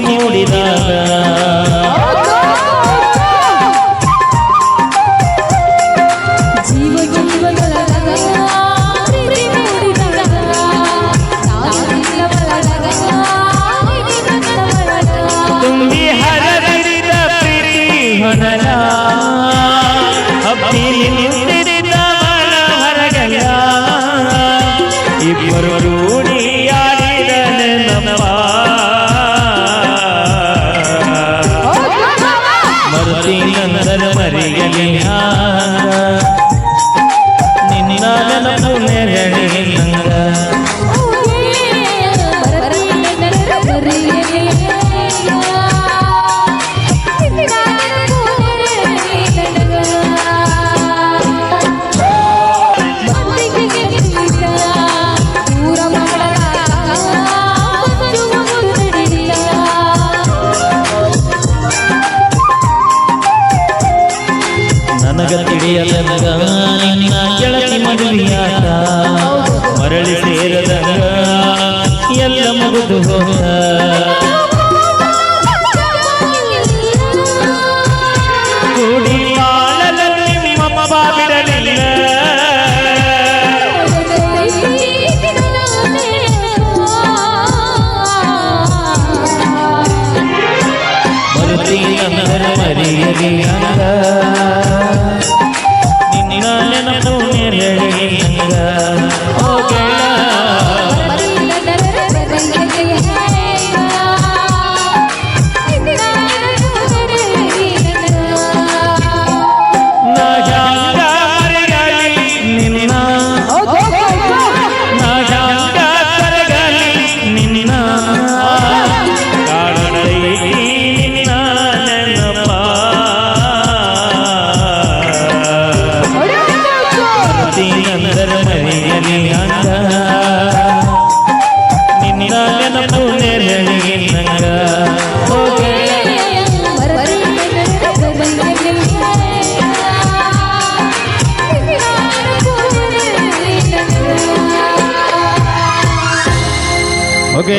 ಮೂಡಿದಾಗ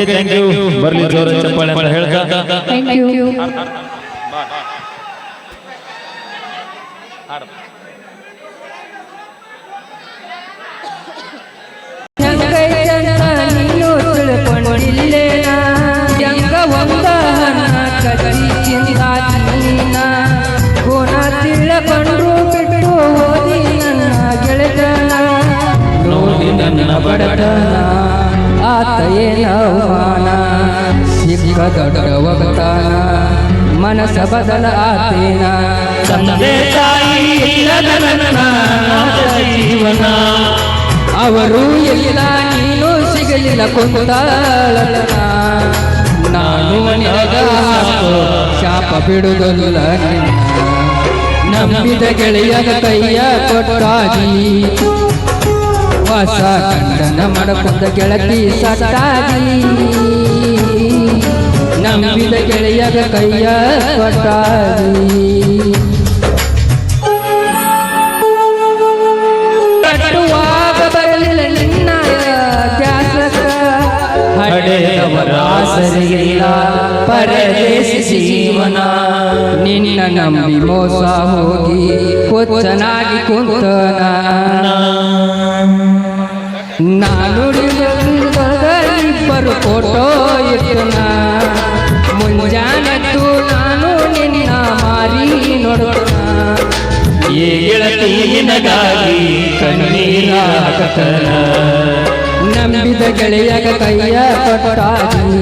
thank you ಬರ್ಲಿ ಜೋರ ಚಪ್ಪಾಳೆ ಅಂತ ಹೇಳ್ತಾ. ತಿಳ್ಕೊಂಡ್ರು ಬಿಟ್ಟು ಓದಿ ನನ್ನ ಗೆಳೆತನ ನನ್ನ ಬಡತನ ಆತ ಏನ ಅವಮಾನ ಸಿಕ್ಕ ದೊಡ್ಡವಗತಾನ ಮನಸ ಬದಲ ಆತೇನ. ತಂದೆ ತಾಯಿ ಇಲ್ಲದ ನನ್ನ ಜೀವನ. ಅವರು ಎಲ್ಲ ನೀನು ಸಿಗಲಿಲ್ಲ ಕೊಂದಾಳನ ನಾನು ನಿನಗ ಶಾಪ ಬಿಡುವುದಿಲ್ಲ ನಿನ್ನ. ನಂಬಿದ ಗೆಳೆಯನ ಕೈಯ ಕೊಟ್ಟಾಗಿ ಹೊಸ ಕಂಡನ ಮಡಕೊಂಡ ಗೆಳತಿ ಸಟ್ಟಾಗಿ ನಂಬಿದ ಗೆಳೆಯನ ಕೈಯ ಕೊಟ್ಟಾಗಿ ನಿನ್ನ ಜೀವನ. ನಿನ್ನ ನಂಬಿ ಮೋಸ ಹೋಗಿ, ಕೊಚ್ಚನಾಗಿ ಕುಂತನ ನಾನು ಇಬ್ಬರು ಫೋಟೋ ಇಟ್ಟನ ಮುಂಜಾನೆದ್ದು ನಾನು ನಿನ್ನ ಮಾರಿ ನೋಡೋಣ ಈ ಗೆಳತಿ ನಿನಗಾಗಿ ಕಣ್ಣೀರ ಹಾಕತನ ನಂಬಿದ ಗೆಳೆಯಗ ಕೈಯ ಕೊಟ್ಟಾಗಿ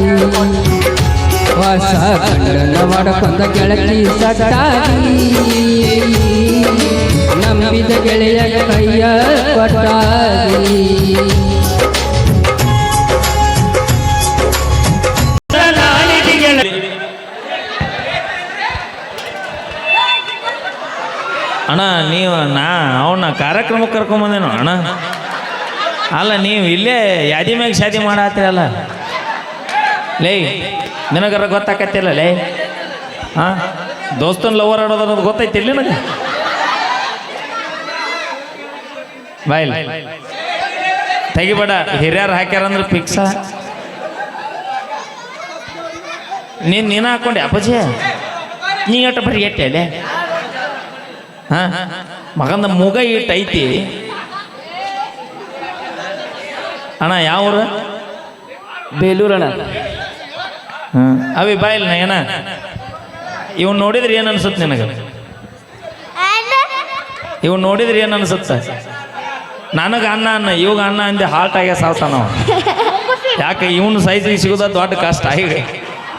ಹೊಸ ಗಂಡನ ಮಾಡಕೊಂಡ ಗೆಳತಿ ಸಟ್ಟಾಗಿ. ಗೆಳೆಯಗ ಕೈಯ ಕೊಟ್ಟಾಗಿ. ಅಣ್ಣ, ನೀವು ನಾ ಅವನ್ನ ಕಾರ್ಯಕ್ರಮಕ್ಕೆ ಕರ್ಕೊಂಬಂದೇನು ಅಣ್ಣ? ಅಲ್ಲ, ನೀವು ಇಲ್ಲೇ ಯಾದಿ ಮ್ಯಾಗ ಶಾದಿ ಮಾಡತ್ತೀರಲ್ಲ? ಲೇ, ನಿನಗರ ಗೊತ್ತಾಕತ್ತಿಲ್ಲ, ಲೇ. ಹಾಂ ದೋಸ್ತನ್ ಲವರ್ ಆಡೋದು ಅನ್ನೋದು ಗೊತ್ತೈತಿ ಇಲ್ಲಿ ನನಗೆ? ಬಾಯ್ ತೆಗಿಬೇಡ ಹಿರಿಯರು ಹಾಕ್ಯಾರಂದ್ರೆ ಫಿಕ್ಸ ನೀನು ನೀನು ಹಾಕೊಂಡೆ ಅಪ್ಪಾಜಿ? ನೀ ಎಟ್ಟ ಬರೀ ಎಟ್ಟೆ ಅಲ್ಲೇ? ಹಾ? ಮಗಂದ ಮುಗ ಇಟ್ಟು ಐತಿ. ಅಣ್ಣ ಯಾವ ಊರು? ಬೇಲೂರಣ ಹಾಂ. ಅವಿ ಬಾಯಿಲ್ ನಾ ಏನ ಇವ್ನು ನೋಡಿದ್ರೆ ಏನು ಅನ್ಸುತ್ತೆ ನಿನಗೆ? ಇವ್ನು ನೋಡಿದ್ರೆ ಏನು ಅನ್ಸುತ್ತೆ? ನನಗೆ ಅನ್ನ ಅನ್ನ, ಇವಾಗ ಅನ್ನ ಅಂದೆ ಹಾಲ್ಟ್ ಆಗ್ಯ ಅವ. ಯಾಕೆ ಇವನು ಸೈಜಿಗೆ ಸಿಗೋದ ದೊಡ್ಡ ಕಷ್ಟ ಆಗಿ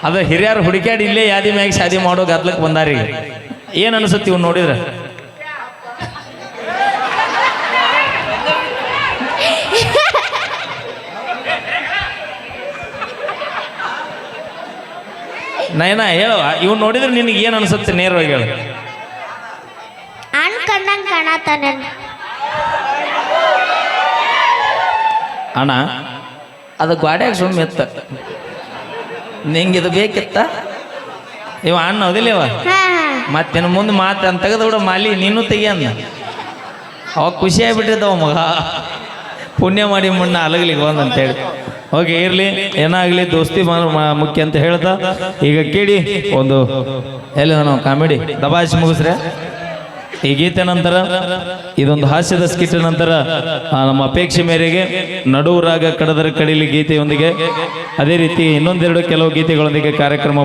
ಅದು ಹಿರಿಯರು ಹುಡುಕ್ಯಾಡಿ ಇಲ್ಲೇ ಯಾದಿ ಮ್ಯಾಗ ಶಾದಿ ಮಾಡೋ ಗದ್ಲಕ್ಕೆ ಬಂದಾರಿ. ಏನು ಅನ್ಸುತ್ತೆ ಇವ್ನು ನೋಡಿದ್ರೆ? ನಯನ ಹೇಳುವ ಇವ್ನು ನೋಡಿದ್ರೆ ನಿನಗೆ ಏನು ಅನ್ಸುತ್ತೆ ನೇರವಾಗಿ ಹೇಳು. ಕಾಣತಾನೆ. ಅಣ್ಣ ಅದು ಗ್ವಾಡ್ಯಾಗ ಸುಮ್ಮ ಎತ್ತ. ನಿಂಗೆ ಇದು ಬೇಕಿತ್ತ? ಇವ ಅಣ್ಣ ಹೌದಿಲ್ಲ ಇವ? ಮತ್ತೇನು ಮುಂದೆ ಮಾತು ಅಂತ ತೆಗೆದು ಬಿಡು ಮಾಲಿ ನೀನು ತೆಗಿ ಅವ ಅವಾಗ ಖುಷಿ ಆಗಿಬಿಟ್ಟಿದ್ದವ ಮಗ. ಪುಣ್ಯ ಮಾಡಿ ಮುನ್ನ ಅಲಗಲಿಗೆ ಅಂತ ಅಂತೇಳಿ ಓಕೆ ಇರಲಿ ಏನಾಗಲಿ ದೋಸ್ತಿ ಮುಖ್ಯ ಅಂತ ಹೇಳ್ತಾ ಈಗ ಕೇಳಿ ಒಂದು ಎಲ್ಲಿ ನಾವು ಕಾಮಿಡಿ ದಬಾಯಿಸಿ ಮುಗಿಸ್ರೆ. ಈ ಗೀತೆ ನಂತರ, ಇದೊಂದು ಹಾಸ್ಯದ ಸ್ಕಿಟ್ ನಂತರ ನಮ್ಮ ಅಪೇಕ್ಷೆ ಮೇರೆಗೆ ನಡುವು ರಾಗ ಕಡದರ ಕಡಿಲಿ ಗೀತೆಯೊಂದಿಗೆ, ಅದೇ ರೀತಿ ಇನ್ನೊಂದೆರಡು ಕೆಲವು ಗೀತೆಗಳೊಂದಿಗೆ ಕಾರ್ಯಕ್ರಮ?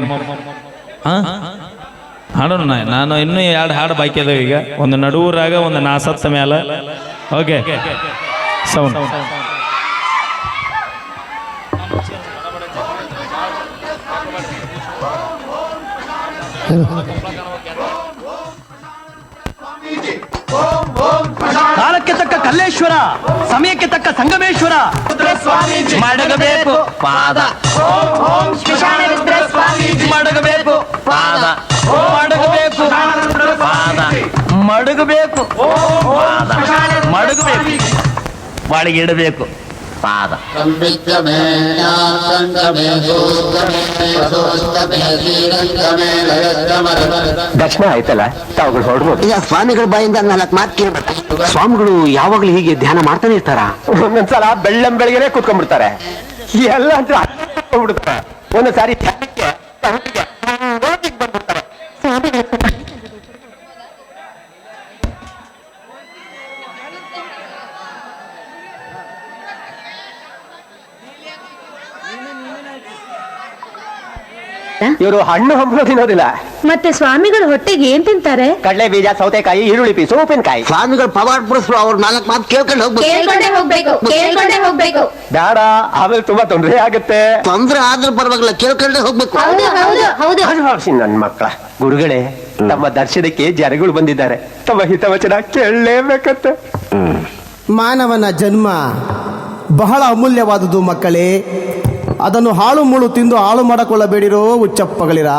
ಹಾಡೋಣ ನಾ- ನಾನು ಇನ್ನೂ ಎರಡು ಹಾಡು ಬಾಕಿ ಅದಾವ ಈಗ. ಒಂದು ನಡುವು ರಾಗ, ಒಂದು ನಾಸತ್ತ ಮ್ಯಾಲ. ಓಕೆ. ಸೌಂಡ್ ಕಾಲಕ್ಕೆ ತಕ್ಕ ಕಲ್ಲೇಶ್ವರ, ಸಮಯಕ್ಕೆ ತಕ್ಕ ಸಂಗಮೇಶ್ವರ. ಮಡಗಬೇಕು ಪಾದ. ಮಡಗಬೇಕು ಪಾದ. ಮಡಗಬೇಕು ಪಾದ. ಮಡಗಬೇಕು ಮಡಗಬೇಕು. ಬಾಳಿಗೆ ಇಡಬೇಕು. ಪಾದ. ದಕ್ಷಿಣ ಶ್ರೀರಂಗಮೇ ದರ್ಶನ ಆಯ್ತಲ್ಲ? ತಾವುಗಳು ಹೊರಡ್ಬೋದು. ಈಗ ಸ್ವಾಮಿಗಳ ಬಾಯಿಂದ ನಾಲ್ಕು ಮಾತು ಕೇಳ್ಬೇಕು. ಸ್ವಾಮಿಗಳು ಯಾವಾಗ್ಲೂ ಹೀಗೆ ಧ್ಯಾನ ಮಾಡ್ತಾನೆ ಇರ್ತಾರ? ಒಂದೊಂದ್ಸಲ ಬೆಳ್ಳಂ ಬೆಳಗ್ಗೆನೆ ಕೂತ್ಕೊಂಡ್ಬಿಡ್ತಾರೆ. ಎಲ್ಲ ಅಂತ ಹೋಗ್ಬಿಡ್ತಾರೆ ಒಂದೊಂದ್ಸಾರಿ ಧ್ಯಾನಕ್ಕೆ ಇವರು ಹಣ್ಣು ಹಂಪಲು ತಿನ್ನೋದಿಲ್ಲ. ಮತ್ತೆ ಸ್ವಾಮಿಗಳ ಹೊಟ್ಟೆಗೆ ಏನ್ ತಿಂತಾರೆ? ಕಡಲೆ ಬೀಜ ಸೌತೆಕಾಯಿ ಈರುಳ್ಳಿ ಪೀಸು ಉಪ್ಪಿನಕಾಯಿ. ಸ್ವಾಮಿಗಳು ಪವಾಡ್ ಪುರುಷರು ಅವ್ರ ನಾಲ್ಕು ಮಾತು ಕೇಳ್ಕೊಂಡು ಹೋಗ್ಬೇಕು. ಕೇಳ್ಕೊಂಡೇ ಹೋಗ್ಬೇಕು ಕೇಳ್ಕೊಂಡೇ ಹೋಗ್ಬೇಕು. ಬೇಡ ಆಮೇಲೆ ತುಂಬಾ ತೊಂದರೆ ಆಗುತ್ತೆ. ತೊಂದರೆ ಆದ್ರೂ ಪರವಾಗಿಲ್ಲ ಕೇಳ್ಕೊಂಡೇ ಹೋಗ್ಬೇಕು. ಹೌದು ಹೌದು ಹೌದು. ನನ್ನ ಮಕ್ಕಳ. ಗುರುಗಳೇ ತಮ್ಮ ದರ್ಶನಕ್ಕೆ ಜರಗಳು ಬಂದಿದ್ದಾರೆ. ತಮ್ಮ ಹಿತವಚನ ಕೇಳಲೇಬೇಕಂತೆ. ಮಾನವನ ಜನ್ಮ ಬಹಳ ಅಮೂಲ್ಯವಾದುದು ಮಕ್ಕಳೇ. ಅದನ್ನು ಹಾಳು ಮುಳು ತಿಂದು ಹಾಳು ಮಾಡಿಕೊಳ್ಳಬೇಡಿರೋ ಉಚ್ಚಪ್ಪಗಳಿರ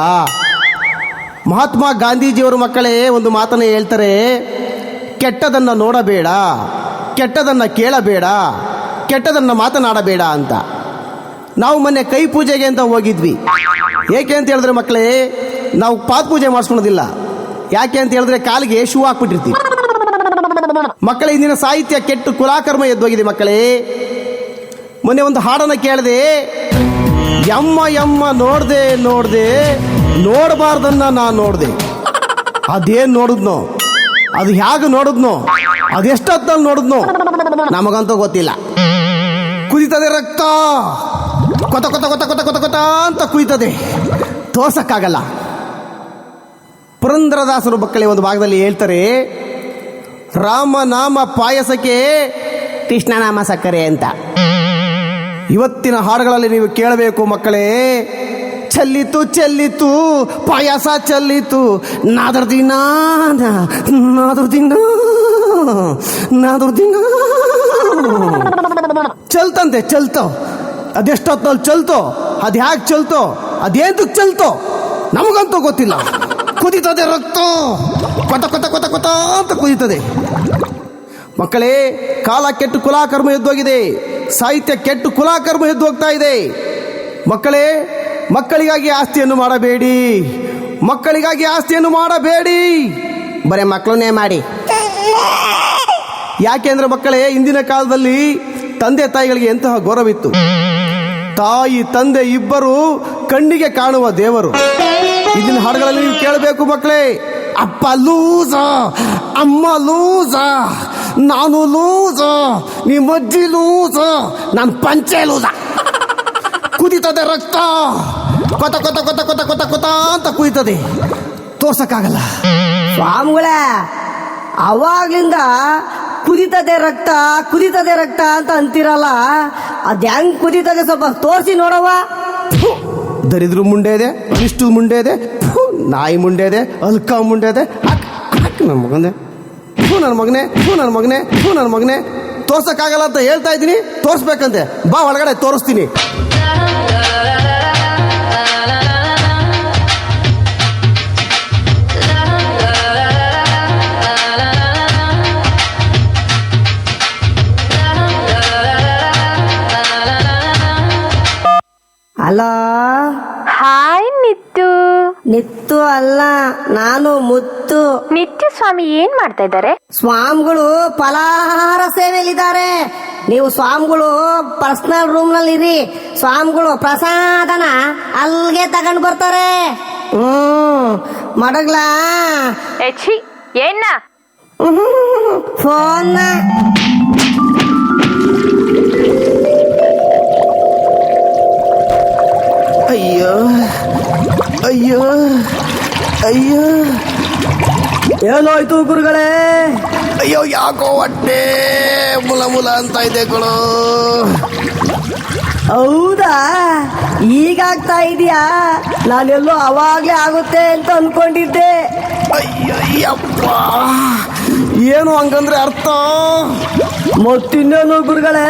ಮಹಾತ್ಮ ಗಾಂಧೀಜಿಯವರು ಮಕ್ಕಳೇ, ಒಂದು ಮಾತನ್ನು ಹೇಳ್ತಾರೆ, ಕೆಟ್ಟದನ್ನು ನೋಡಬೇಡ, ಕೆಟ್ಟದನ್ನು ಕೇಳಬೇಡ, ಕೆಟ್ಟದನ್ನು ಮಾತನಾಡಬೇಡ ಅಂತ. ನಾವು ಮೊನ್ನೆ ಕೈ ಪೂಜೆಗೆ ಅಂತ ಹೋಗಿದ್ವಿ. ಏಕೆ ಅಂತ ಹೇಳಿದ್ರೆ ಮಕ್ಕಳೇ, ನಾವು ಪಾದ ಪೂಜೆ ಮಾಡಿಸ್ಕೊಳೋದಿಲ್ಲ ಯಾಕೆ ಅಂತ ಹೇಳಿದ್ರೆ ಕಾಲಿಗೆ ಶೂ ಹಾಕ್ಬಿಟ್ಟಿರ್ತೀವಿ. ಮಕ್ಕಳ, ಇಂದಿನ ಸಾಹಿತ್ಯ ಕೆಟ್ಟು ಕುಲಾಕರ್ಮ ಎದ್ದೋಗಿದೆ ಮಕ್ಕಳೇ. ಮೊನ್ನೆ ಒಂದು ಹಾಡನ್ನು ಕೇಳಿದೆ ಯಮ್ಮ ಯಮ್ಮ ನೋಡ್ದೆ ನೋಡ್ದೆ ನೋಡಬಾರ್ದನ್ನ ನಾನು ನೋಡ್ದೆ. ಅದೇನ್ ನೋಡಿದ್ನೋ? ಅದು ಹೇಗೆ ನೋಡಿದ್ನೋ? ಅದೆಷ್ಟೊತ್ತಲ್ಲಿ ನೋಡಿದ್ನೋ? ನಮಗಂತೂ ಗೊತ್ತಿಲ್ಲ. ಕುದಿತದೆ ರಕ್ತ. ಕೊತ ಕೊತ ಕೊತ ಕೊತ ಕೊತ ಕೊತ ಅಂತ ಕುಯ್ತದೆ ತೋರ್ಸಕ್ಕಾಗಲ್ಲ. ಪುರಂದ್ರದಾಸರು ಮಕ್ಕಳೇ, ಒಂದು ಭಾಗದಲ್ಲಿ ಹೇಳ್ತಾರೆ, ರಾಮನಾಮ ಪಾಯಸಕ್ಕೆ ಕೃಷ್ಣನಾಮ ಸಕ್ಕರೆ ಅಂತ. ಇವತ್ತಿನ ಹಾಡುಗಳಲ್ಲಿ ನೀವು ಕೇಳಬೇಕು ಮಕ್ಕಳೇ. ಚೆಲ್ಲಿತು ಚೆಲ್ಲಿತು, ಪಾಯಸ ಚೆಲ್ಲಿತು. ನಾದ್ರ ದಿನ ನಾದ್ರ ದಿನ ನಾದ್ರ ದಿನ. ಚಲ್ತಂತೆ, ಚಲ್ತೋ. ಅದೆಷ್ಟೊತ್ತಲ್ಲಿ ಚಲ್ತೋ? ಅದು ಹ್ಯಾಕ್ ಚಲ್ತೋ? ಅದೇಂತಕ್ಕೆ ಚಲ್ತೋ? ನಮಗಂತೂ ಗೊತ್ತಿಲ್ಲ. ಕುದಿತದೆ ರಕ್ತ. ಕೊತ ಕೊತ ಕೊತ ಕೊತ ಅಂತ ಕುದಿತದೆ. ಮಕ್ಕಳೇ, ಕಾಲ ಕೆಟ್ಟು ಕುಲಾಕರ್ಮ ಎದ್ದೋಗಿದೆ. ಸಾಹಿತ್ಯ ಕೆಟ್ಟು ಕುಲಾಕರ್ಮ ಎದ್ದೋಗ್ತಾ ಇದೆ. ಮಕ್ಕಳೇ, ಮಕ್ಕಳಿಗಾಗಿ ಆಸ್ತಿಯನ್ನು ಮಾಡಬೇಡಿ. ಮಕ್ಕಳಿಗಾಗಿ ಆಸ್ತಿಯನ್ನು ಮಾಡಬೇಡಿ. ಬರೇ ಮಕ್ಕಳನ್ನೇ ಮಾಡಿ. ಯಾಕೆಂದ್ರೆ ಮಕ್ಕಳೇ, ಇಂದಿನ ಕಾಲದಲ್ಲಿ ತಂದೆ ತಾಯಿಗಳಿಗೆ ಎಂತಹ ಗೌರವಿತ್ತು. ತಾಯಿ, ತಂದೆ ಇಬ್ಬರು ಕಣ್ಣಿಗೆ ಕಾಣುವ ದೇವರು. ಇದನ್ನ ಹಾಡುಗಳಲ್ಲಿ ನೀವು ಕೇಳಬೇಕು ಮಕ್ಕಳೇ, ಅಪ್ಪ ಲೂಸ, ಅಮ್ಮ ಲೂಸ. ನಾನು ಲೂಸ ನಿಮ್ಮ ಅಜ್ಜಿ ಲೂಸ ನಾನು ಪಂಚೆ ಲೂಸ. ಕುದಿತದೆ ರಕ್ತ. ಕೊತ ಕೊತ ಕೊತ ಕೊತ ಕೊತ ಕೊತ ಅಂತ ಕುಯ್ತದೆ. ತೋರ್ಸಕ್ಕಾಗಲ್ಲ. ಸ್ವಾಮಿಗಳೇ ಅವಾಗ್ಲಿಂದ ಕುದಿತದೆ ರಕ್ತ ಕುದಿತದೆ ರಕ್ತ ಅಂತ ಅಂತೀರಲ್ಲ ಅದ್ ಹೆಂಗ್ ಕುದಿತದೆ ಸ್ವಲ್ಪ ತೋರಿಸಿ ನೋಡವ್ವ. ಫು, ದರಿದ್ರ ಮುಂಡೆ ಇದೆ ಇಷ್ಟು ಮುಂಡೆ ಇದೆ ನಾಯಿ ಮುಂಡೆ ಇದೆ ಅಲ್ಕ ಮುಂಡೆ ಇದೆ. ಹಾಕ್ ನನ್ನ ಮಗನೇ ಹ್ಞೂ ನನ್ನ ಮಗನೇ ಹ್ಞೂ ನನ್ನ ಮಗನೇ ತೋರ್ಸೋಕ್ಕಾಗಲ್ಲ ಅಂತ ಹೇಳ್ತಾ ಇದ್ದೀನಿ ತೋರಿಸ್ಬೇಕಂತೆ. ಬಾ ಒಳಗಡೆ ತೋರಿಸ್ತೀನಿ. ಅಲ್ಲ ಹಾಯ್ ನಿತ್ತು. ನಿತ್ತು ಅಲ್ಲ ನಾನು ಮುತ್ತು. ನಿತ್ಯ ಸ್ವಾಮಿ ಏನ್ ಮಾಡ್ತಾ ಇದ್ದಾರೆ? ಸ್ವಾಮಿಗಳು ಫಲಾಹಾರ ಸೇವೆಯಲ್ಲಿದ್ದಾರೆ. ನೀವು ಸ್ವಾಮಿಗಳು ಪರ್ಸನಲ್ ರೂಮ್ನಲ್ಲಿ ಇರಿ ಸ್ವಾಮಿಗಳು ಪ್ರಸಾದನ ಅಲ್ಲಿಗೆ ತಗೊಂಡ್ ಬರ್ತಾರೆ. ಹ್ಮ್ ಮಡಗ್ಲಾ? ಎಚ್ಚಿ ಏನ್ನ? ಫೋನ್ ಅಯ್ಯೋ. ಅಯ್ಯೋ ಅಯ್ಯೋ. ಏನಾಯ್ತು ಗುರುಗಳೇ? ಅಯ್ಯೋ ಯಾಕೋ ಹೊಟ್ಟೆ ಮುಲ ಮುಲ ಅಂತ ಇದೆ ಗುಳು ಹೌದಾ? ಈಗಾಗ್ತಾ ಇದೆಯಾ? ನಾನೆಲ್ಲೋ ಅವಾಗ್ಲೇ ಆಗುತ್ತೆ ಅಂತ ಅನ್ಕೊಂಡಿದ್ದೆ. ಅಯ್ಯಯ್ಯಪ್ಪ. ಏನು ಹಂಗಂದ್ರೆ ಅರ್ಥ? ಮತ್ತಿನ್ನೇನು ಗುರುಗಳೇ?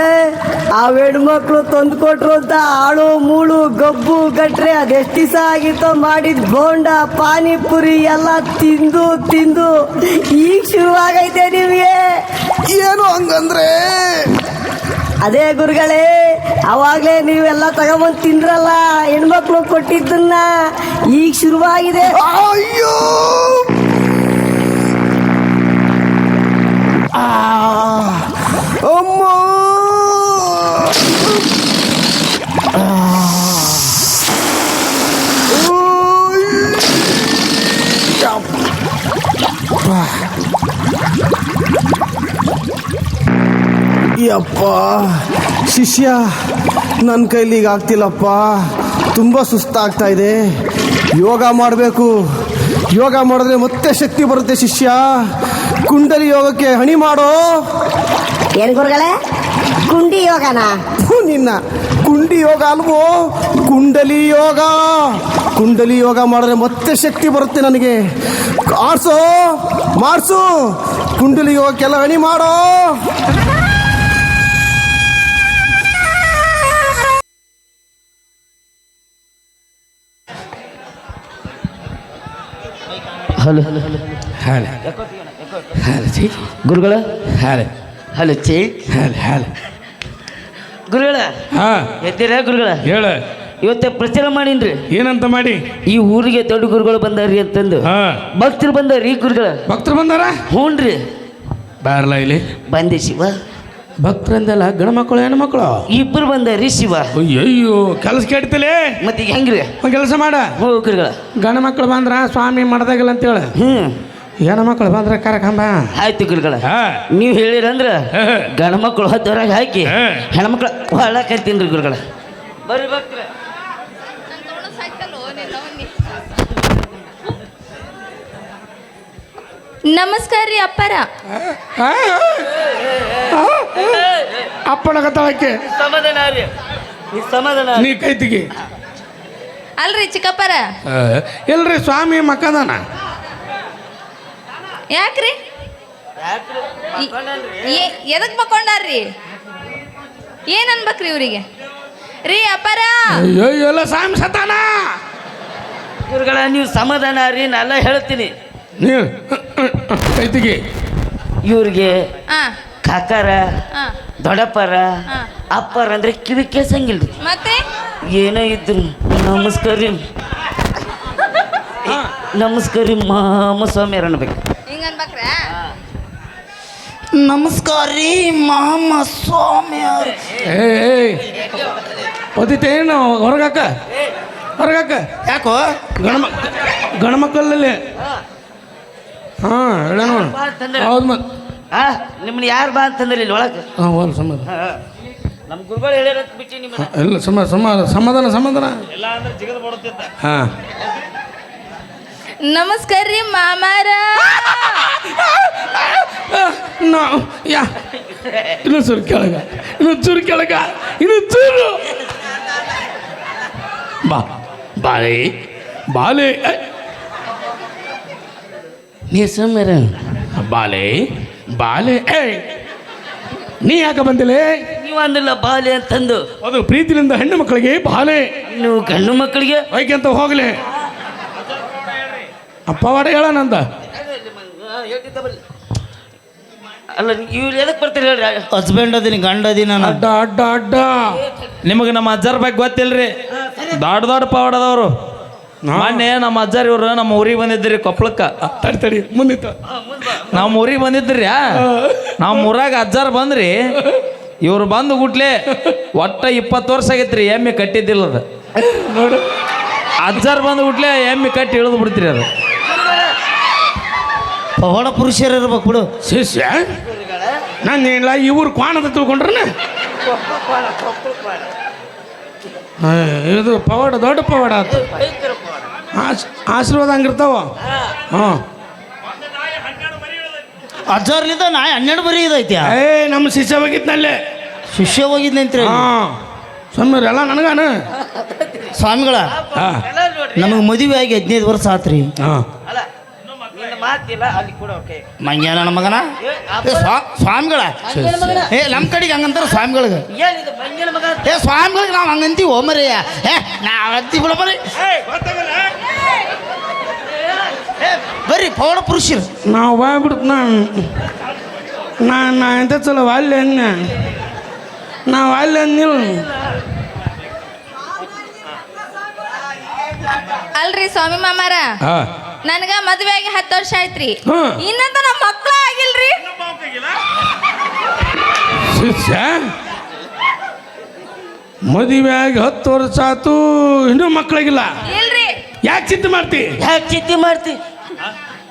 ಆ ಹೆಣ್ಮಕ್ಳು ತಂದು ಕೊಟ್ರು ಅಂತ ಆಳು ಮೂಳು ಗಬ್ಬು ಗಟ್ರೆ ಅದೆಷ್ಟು ದಿವಸ ಆಗಿತ್ತು ಮಾಡಿದ್ ಬೋಂಡ ಪಾನಿಪುರಿ ಎಲ್ಲ ತಿಂದು ತಿಂದು ಈಗ ಶುರುವಾಗೈತೆ ನಿಮಗೆ. ಏನು ಹಂಗಂದ್ರೆ? ಅದೇ ಗುರುಗಳೇ ಅವಾಗಲೇ ನೀವೆಲ್ಲ ತಗೊಂಬಂದು ತಿಂದ್ರಲ್ಲ ಹೆಣ್ಮಕ್ಳು ಕೊಟ್ಟಿದ್ದನ್ನ ಈಗ ಶುರುವಾಗಿದೆ. ಅಯ್ಯೋ! ಶಿಷ್ಯ ನನ್ನ ಕೈಲಿ ಈಗ ಆಗ್ತಿಲ್ಲಪ್ಪ. ತುಂಬ ಸುಸ್ತಾಗ್ತಾ ಇದೆ. ಯೋಗ ಮಾಡಬೇಕು. ಯೋಗ ಮಾಡಿದ್ರೆ ಮತ್ತೆ ಶಕ್ತಿ ಬರುತ್ತೆ ಶಿಷ್ಯ. ಕುಂಡಲಿ ಯೋಗಕ್ಕೆ ಹಣಿ ಮಾಡೋ. ಏನ್ ಗುರುಗಳೇ? ಕುಂಡಿ ಯೋಗನ? ಥು, ನಿನ್ನ. ಕುಂಡಿ ಯೋಗ ಅಲ್ವೋ? ಕುಂಡಲಿ ಯೋಗ. ಕುಂಡಲಿ ಯೋಗ ಮಾಡಿದ್ರೆ ಮತ್ತೆ ಶಕ್ತಿ ಬರುತ್ತೆ ನನಗೆ. ಆಡ್ಸೋ ಮಾಡಿಸು. ಕುಂಡಲಿ ಯೋಗಕ್ಕೆಲ್ಲ ಹಣಿ ಮಾಡೋ. ಹಲೋ ಹಾಲ ಹಾಲ. ಚಿ. ಗುರುಗಳ. ಹಾಲ. ಹಲೋ ಚಿ. ಹಾಲ ಹಾಲ. ಗುರುಗಳ. ಹಾ. ಎದ್ದೀರ ಗುರುಗಳ? ಹೇಳ. ಇವತ್ತೆ ಪ್ರಚಾರ ಮಾಡಿನ್ರಿ. ಏನಂತ ಮಾಡಿ? ಈ ಊರಿಗೆ ದೊಡ್ಡ ಗುರುಗಳು ಬಂದಾರ್ರಿ ಅಂತಂದು. ಹಾ. ಭಕ್ತರು ಬಂದಾರ್ರಿ ಗುರುಗಳ. ಭಕ್ತರು ಬಂದಾರ? ಹ್ಞೂನ್ರಿ ಬಾರ್ಲಾ ಇಲ್ಲಿ? ಬಂದೆ ಶಿವ. ಭಕ್ತರಂದಲ್ಲ ಗಣ ಮಕ್ಕಳು ಹೆಣ್ಣು ಮಕ್ಕಳು? ಇಬ್ಬರು ರೀ ಶಿವ ಅಯ್ಯಯ್ಯೋ ಕೆಲಸ ಕೆಡ್ತಲೇ ಮತ್ತೆ ಈಗ ಹೆಂಗ್ರಿ? ಒಂದು ಕೆಲಸ ಮಾಡ. ಹೋ ಗುರುಗಳ ಗಂಡ ಮಕ್ಕಳು ಬಂದ್ರ ಸ್ವಾಮಿ ಮಾಡ್ದಾಗಿಲ್ಲ ಅಂತೇಳ ಹ್ಮ್. ಹೆಣ್ಣು ಮಕ್ಕಳು ಬಂದ್ರೆ ಕಾರ್ಯಕ್ರಮ. ಆಯ್ತು ಗುರುಗಳ ನೀವು ಹೇಳಿರಂದ್ರ ಗಂಡ ಮಕ್ಕಳು ಹೊರಗೆ ಹಾಕಿ ಹೆಣ್ಮಕ್ಳು ಹೊಳಕತ್ತೀನಿ ಗುರುಗಳ ಬರ್ರಿ ಭಕ್ತರ ನಮಸ್ಕಾರ ರೀ ಅಪ್ಪಾರ. ಅಪ್ಪಣಗತ್ತಳಕ್ಕೆ ಸಮಾಧಾನ ರೀ. ನೀ ಸಮಾಧಾನ ನೀ ಕೈತಿಗೆ ಅಲ್ರಿ ಚಿಕ್ಕಪ್ಪರ. ಇಲ್ರಿ ಸ್ವಾಮಿ ಮಕ್ಕದಾನ ಯಾಕ್ರಿ? ಎದಕ್ ಮಕ್ಕೊಂಡಾರ್ರಿ? ಏನ್ ಅನ್ಬೇಕ್ರಿ ಇವ್ರಿಗೆ? ರೀ ಅಪ್ಪಾರ. ಅಯ್ಯೋ ಎಲ್ಲ ಸ್ವಾಮಿ ಸತಾನ ಇವ್ರಗಳ ನೀವು ಸಮಾಧಾನ ರೀ ನಾನೆಲ್ಲ ಹೇಳ್ತೀನಿ. ನೀವು ಕೈತಿಗೆ. ಇವ್ರಿಗೆ ಕಾಕಾರ ಹಾ. ದೊಡ್ಡಪ್ಪರ ಹಾ. ಅಪ್ಪರ ಅಂದ್ರೆ ಕಿವಿ ರೀ ಮತ್ತೆ? ಏನೋ ಇದ್ರು ನಮಸ್ಕಾರ ರೀ ನಮಸ್ಕಾರ ರೀ ಮಾಮ ಸ್ವಾಮಿಯರ್ ಅನ್ಬೇಕು. ಹಿಂಗ ಅನ್ಬೇಕ್ರ? ನಮಸ್ಕಾರ ರೀ ಮಾಮ ಸ್ವಾಮಿ ಏಯ್ ಹೊರಗಾಕ? ಹೊರಗಾಕ? ಯಾಕೋ? ಗಣಮ ಗಣಮಕ್ಕಳಲ್ಲಿ ಹಾಂ ಹೇಳ ಹೌದು ಮತ್ತೆ ಆ ನಿಮ್ಮನ್ನ ಯಾರು ಬಾ ಅಂತಂದ್ರೆ ಇಲ್ಲಿ ಒಳಗೆ? ಹಾಂ ಹೋಲ್ ಸಮಾಧಾನ. ನಮ್ಮ ಗುರುಗಳು ಹೇಳ್ಯಾರ ಬಿಟ್ಟು ನಿಮ್ಮ ಇಲ್ಲ ಸಮ ಸಮ ಸಮಾಧಾನ ಸಮಾಧಾನ. ಹಾಂ. ನಮಸ್ಕಾರ ರೀ ಮಾಮಾರ. ನಾವು ಯಾ ಇನ್ನು ಚೂರು ಕೆಳಗ ಇನ್ನು ಚೂರು ಕೆಳಗ ಇನ್ನು ಚೂರು. ಬಾ ಬಾಲೆ ಬಾಲೆ ಏ, ನೀ ಸುಮ್ಮನೆ ಬಾಲೆ ಬಾಲೆ ಏ ನೀ ಯಾಕೆ ಬಂದಿಲ್ಲ ನೀವು ಅಂದಿಲ್ಲ ಬಾಲಿ ಅಂತಂದು. ಅದು ಪ್ರೀತಿಯಿಂದ ಹೆಣ್ಣು ಮಕ್ಕಳಿಗೆ ಬಾಲೆ. ನೀವು ಗಂಡು ಮಕ್ಕಳಿಗೆ? ಅಂತ ಹೋಗ್ಲಿ. ಅಪ್ಪವಾಡ ಹೇಳನಂದ ಅಲ್ಲ ಇವ್ರು ಎದಕ್ಕೆ ಬರ್ತಾರೆ ಹೇಳ್ರಿ? ಹಸ್ಬೆಂಡ್ ಅದೀನಿ ಗಂಡ ಅದೀನಿ ನಾನು. ಅಡ್ಡ ಅಡ್ಡ ಅಡ್ಡ. ನಿಮಗೆ ನಮ್ಮ ಅಜ್ಜರ ಬಗ್ಗೆ ಗೊತ್ತಿಲ್ರಿ. ದೊಡ್ಡ ದೊಡ್ಡ ಪವಾಡದವರು. ಮೊನ್ನೆ ನಮ್ಮ ಅಜ್ಜಾರ್ ಇವರು ನಮ್ಮ ಊರಿಗೆ ಬಂದಿದ್ರಿ ಕೊಪ್ಪಳಕ್ಕ ತಡಿ ತಡಿ ಮುಂದಿತ್ತು. ನಮ್ಮ ಊರಿಗೆ ಬಂದಿದ್ರಿ ನಮ್ಮ ಊರಾಗ ಅಜ್ಜಾರ್ ಬಂದ್ರಿ. ಇವ್ರು ಬಂದು ಗುಟ್ಲೆ ಒಟ್ಟ ಇಪ್ಪತ್ತು ವರ್ಷ ಆಗೈತ್ರಿ ಎಮ್ಮೆ ಕಟ್ಟಿದ್ದಿಲ್ಲ ಅದು. ನೋಡು. ಅಜ್ಜಾರ್ ಬಂದು ಗುಟ್ಲೆ ಎಮ್ಮೆ ಕಟ್ಟಿ ಇಳಿದು ಬಿಡ್ತೀರಿ ಅದು. ಪವಾಡ ಪುರುಷರು ಇರ್ಬೇಕು ಬಿಡು. ಶಿಷ್ಯ? ನಾನು ಇಲ್ಲ ಇವ್ರು ಕ್ವಾಣದ ತಿಳ್ಕೊಂಡ್ರನ? ಇದು ಪವಾಡ ದೊಡ್ಡ ಪವಾಡ ಆತು ಆಶ್ ಆಶೀರ್ವಾದ ಹಂಗಿರ್ತಾವ? ಹಾಂ. ಅಜ್ಜಾರ್ಲಿದ್ದ ನಾ ಹನ್ನೆರಡು ಬರೀ ಇದೈತಿ. ಏ ನಮ್ಮ ಶಿಷ್ಯ ಹೋಗಿದ್ನಲ್ಲೇ. ಶಿಷ್ಯ ಹೋಗಿದ್ ನಿಂತ್ರಿ ಹಾಂ. ಸುಮ್ಮನೆ ಎಲ್ಲ ನನಗಾನ. ಸ್ವಾಮಿಗಳ ಹಾಂ. ನಮಗೆ ಮದುವೆ ಆಗಿ ಹದಿನೈದು ವರ್ಷ ಆತ್ರಿ. ಹಾಂ. ಮಾತಿಲ್ಲ ಅಲ್ಲಿ ಕೂಡ ಓಕೆ ಮಂಗ್ಯ ನನ್ನ ಮಗನ? ಏ, ಸ್ವಾ- ಸ್ವಾಮಿಗಳ. ಏ ನಮ್ಮ ಕಡೆಗೆ ಹಂಗಂತಾರ ಸ್ವಾಮಿಗಳಿಗೆ. ಏನಿದು ಮಂಜನ ಮಗ? ಏ ಸ್ವಾಮಿಗಳಿಗೆ ನಾವು ಹಂಗಂತೀವಿ ಓಮರಿಯ ಏ ನಾವು ಅಂತೀವಿ ಬಿಡ ಬರ್ರಿ ಏ, ಬರ್ರಿ ಪವಾಡ ಪುರುಷರು. ನಾವು ಬಾಯ್ಬಿಡ್ತು ನಾನು. ನಾ ನಾ ಎಂತ ಚಲೋ ಅಲ್ಲಿ ಅನ್ನ ನಾವು ಅಲ್ಲಿ ಅಂದಿಲ್ಲ ಅಲ್ರಿ ಸ್ವಾಮಿ ಮಾಮಾರ. ಹಾಂ. ನನ್ಗ ಮದ್ವೆ ಆಗಿ ಹತ್ತು ವರ್ಷ ಆಯ್ತ್ರಿ. ಹ್ಮ್. ಇನ್ನಂತ ನಮ್ಮ ಮಕ್ಳ ಆಗಿಲ್ರಿ. ಶಿಷ್ಯ ಮದುವೆ ಆಗಿ ಹತ್ತು ವರ್ಷ ಆತು ಇನ್ನೂ ಮಕ್ಕಳಿಗಿಲ್ಲ ಇಲ್ರಿ. ಯಾಕೆ ಚಿಂತೆ ಮಾಡ್ತಿ? ಯಾಕೆ ಚಿಂತೆ ಮಾಡ್ತಿ?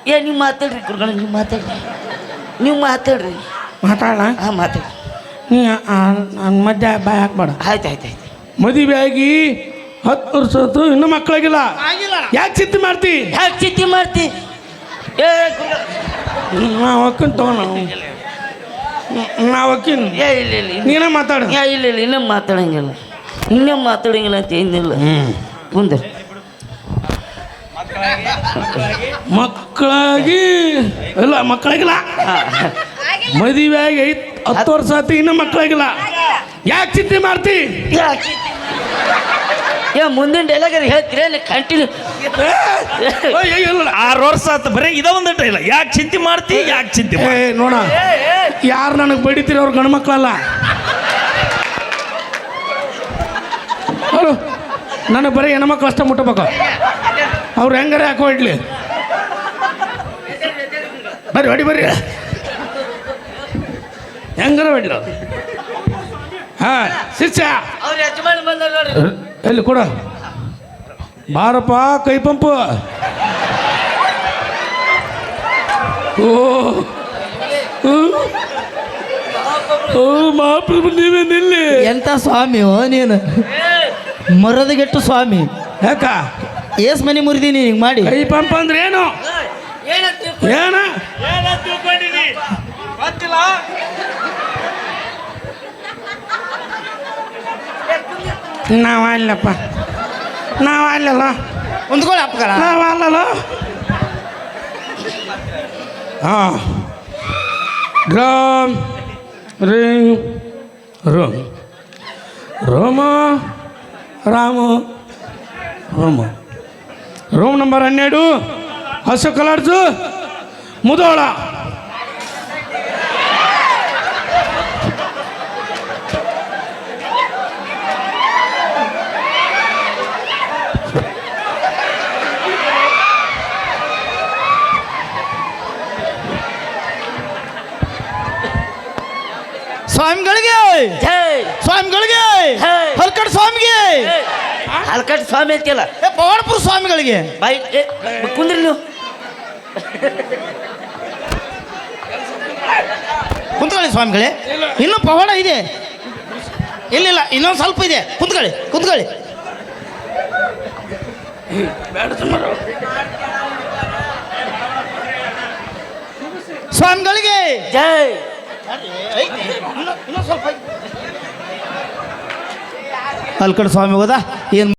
ಏ ನೀವು ಮಾತಾಡ್ರಿ ಗುರುಗಳ ನೀವು ಮಾತಾಡ್ರಿ. ನೀವು ಮಾತಾಡ್ರಿ. ಮಾತಾಡ ಹಾಂ ಮಾತಾಡ್ರಿ. ನೀ ನನ್ನ ಮಧ್ಯ ಬಾಯ್ ಹಾಕ್ಬೇಡ. ಆಯ್ತು ಆಯ್ತು ಆಯ್ತು. ಮದುವೆ ಆಗಿ ಹತ್ತು ವರ್ಷ ಆಯ್ತು ಇನ್ನೂ ಆಗಿಲ್ಲ. ಯಾಕೆ ಚಿತ್ತಿ ಮಾಡ್ತಿ? ಯಾಕೆ ಚಿತ್ತಿ ಮಾಡ್ತಿ? ಏ ನಾವು ಒಕ್ಕನ್ ತಗೋ ನಾವು. ನಾವು ಒಕ್ಕಿನ್ ಏ ಇಲ್ಲ ಇಲ್ಲ ಇಲ್ಲ. ನೀನೇ ಮಾತಾಡು. ಏ ಇಲ್ಲ ಇಲ್ಲ ಇನ್ನೂ ಮಾತಾಡಂಗಿಲ್ಲ. ಇನ್ನೂ ಮಾತಾಡಂಗಿಲ್ಲ ಅಂತ ಏನಿಲ್ಲ. ಮುಂದೆ ಮಕ್ಕಳಾಗಿ ಇಲ್ಲ ಮಕ್ಕಳಾಗಿಲ್ಲ. ಮದುವೆ ಆಗಿ ಐತ್ ಹತ್ತು ವರ್ಷ ಆಯ್ತು ಇನ್ನೂ ಮಕ್ಕಳಾಗಿಲ್ಲ. ಯಾಕೆ ಚಿಂತೆ ಮಾಡ್ತಿ? ಯಾಕೆ ಚಿಂತೆ ಏ ಮುಂದಿನ ಡೈಲಾಗ್ ಹೇಳ್ತೀರ? ಇಲ್ಲ ಕಂಟಿನ್ಯೂ. ಆರು ವರ್ಷ ಆತು ಬರೀ ಇದ ಒಂದು ಇಲ್ಲ ಯಾಕೆ ಚಿಂತೆ ಮಾಡ್ತಿ ಯಾಕೆ ಚಿಂತೆ ಏ ನೋಡ. ಯಾರು ನನಗೆ ಬಡಿತೀರಿ ಅವ್ರು ಗಂಡು ಮಕ್ಕಳಲ್ಲ ಹಲೋ ನನಗೆ ಬರೀ ಹೆಣ್ಮಕ್ಳು ಅಷ್ಟೇ ಮುಟ್ಟಬೇಕು ಅವ್ರು ಹೆಂಗಾರೆ ಹಾಕೋ ಇಡ್ಲಿ. ಬರ್ರಿ ಹೊಡಿ ಬರ್ರಿ. ಹೆಂಗಾರ ಹೊಡ್ಲಿ? ಹಾಂ ಶಿಷ್ಯ. ಅವ್ರು ಯಜಮಾನ ಬಂದ ನೋಡ್ರಿ. ಎಲ್ಲಿ ಕೊಡ? ಬಾರಪ್ಪ ಕೈ ಪಂಪು. ಓ ಮಹಾಪ್ರಭು ನೀವೇ ನಿಲ್ಲಿ. ಎಂತ ಸ್ವಾಮಿ ಓ ನೀನು. ಮರದಗೆಟ್ಟು ಸ್ವಾಮಿ. ಯಾಕ? ಏಸ್ ಮನೆ ಮುರಿದೀನಿ ಹಿಂಗೆ ಮಾಡಿ. ಕೈ ಪಂಪ ಅಂದ್ರೆ ಏನು? ಏನ ನಾವ್ ಅಲ್ಲಪ್ಪ ನಾವು ಅಲ್ಲಲ್ಲ ಕುಂತ್ಕೊಳ್ಳಿ ಅಪ್ಪಗಳ. ನಾವ್ ಅಲ್ಲಲ್ಲ ಹಾಂ. ರಾಮ್ ರಿಂಗ್ ರೋಮ್. ರೋಮ ರಾಮ ರೋಮ. ರೂಮ್ ನಂಬರ್ ಹನ್ನೆರಡು. ಹಸು ಕಲರ್ಸು ಮುದೋಳ. ಸ್ವಾಮಿಗಳಿಗೆ. ಜೈ ಸ್ವಾಮಿಗಳಿಗೆ. ಹಲ್ಕಟ್ ಸ್ವಾಮಿಗೆ. ಹಲ್ಕಟ್ ಸ್ವಾಮಿ ಅಂತಿಲ್ಲ ಪವಾಡಪುರ ಸ್ವಾಮಿಗಳಿಗೆ. ಬಾಯ್ ಕುಂದ್ರಿ ನೀವು. ಕುಂತ್ಕೊಳ್ಳಿ ಸ್ವಾಮಿಗಳೇ. ಇನ್ನೂ ಪವಾಡ ಇದೆ. ಇಲ್ಲಿಲ್ಲ ಇನ್ನೊಂದು ಸ್ವಲ್ಪ ಇದೆ. ಕುಂತ್ಕೊಳ್ಳಿ ಕುಂತ್ಕೊಳ್ಳಿ. ಸ್ವಾಮಿಗಳಿಗೆ. ಜೈ ಹಲ್ಕಡ್ ಸ್ವಾಮಿ ಹೋದ ಏನು